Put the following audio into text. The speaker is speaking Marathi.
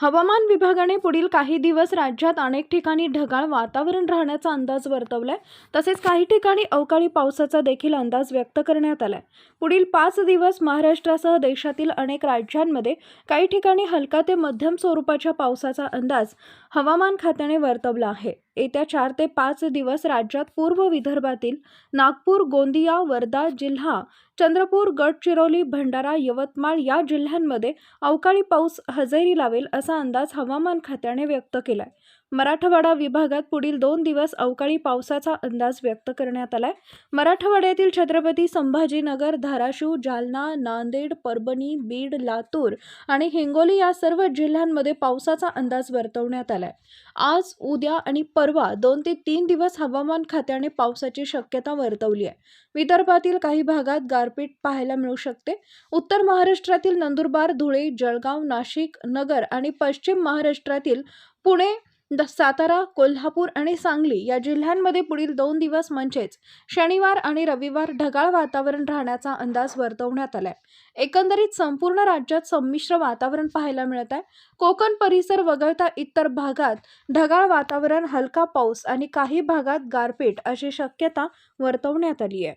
हवामान विभागाने पुढील काही दिवस राज्यात अनेक ठिकाणी ढगाळ वातावरण राहण्याचा अंदाज वर्तवलाय. तसेच काही ठिकाणी अवकाळी पावसाचा देखील अंदाज व्यक्त करण्यात आलाय. पुढील पाच दिवस महाराष्ट्रासह देशातील अनेक राज्यांमध्ये काही ठिकाणी हलका ते मध्यम स्वरूपाच्या पावसाचा अंदाज हवामान खात्याने वर्तवला आहे. येत्या चार ते पाच दिवस राज्यात पूर्व विदर्भातील नागपूर गोंदिया वर्धा जिल्हा चंद्रपूर गडचिरोली भंडारा यवतमाळ या जिल्ह्यांमध्ये अवकाळी पाऊस हजेरी लावेल असं अंदाज हवामान खात्याने व्यक्त केला आहे मराठवाडा विभागात पुढील दोन दिवस अवकाळी पावसाचा अंदाज व्यक्त करण्यात आलाय. मराठवाड्यातील छत्रपती संभाजीनगर धाराशिव जालना नांदेड परभणी बीड लातूर आणि हिंगोली या सर्व जिल्ह्यांमध्ये पावसाचा अंदाज वर्तवण्यात आलाय. आज उद्या आणि परवा दोन ते तीन दिवस हवामान खात्याने पावसाची शक्यता वर्तवली आहे. विदर्भातील काही भागात गारपीट पाहायला मिळू शकते. उत्तर महाराष्ट्रातील नंदुरबार धुळे जळगाव नाशिक नगर आणि पश्चिम महाराष्ट्रातील पुणे द सातारा कोल्हापूर आणि सांगली या जिल्ह्यांमध्ये पुढील दोन दिवस म्हणजेच शनिवार आणि रविवार ढगाळ वातावरण राहण्याचा अंदाज वर्तवण्यात आलाय. एकंदरीत संपूर्ण राज्यात संमिश्र वातावरण पाहायला मिळत आहे. कोकण परिसर वगळता इतर भागात ढगाळ वातावरण हलका पाऊस आणि काही भागात गारपीट अशी शक्यता वर्तवण्यात आली आहे.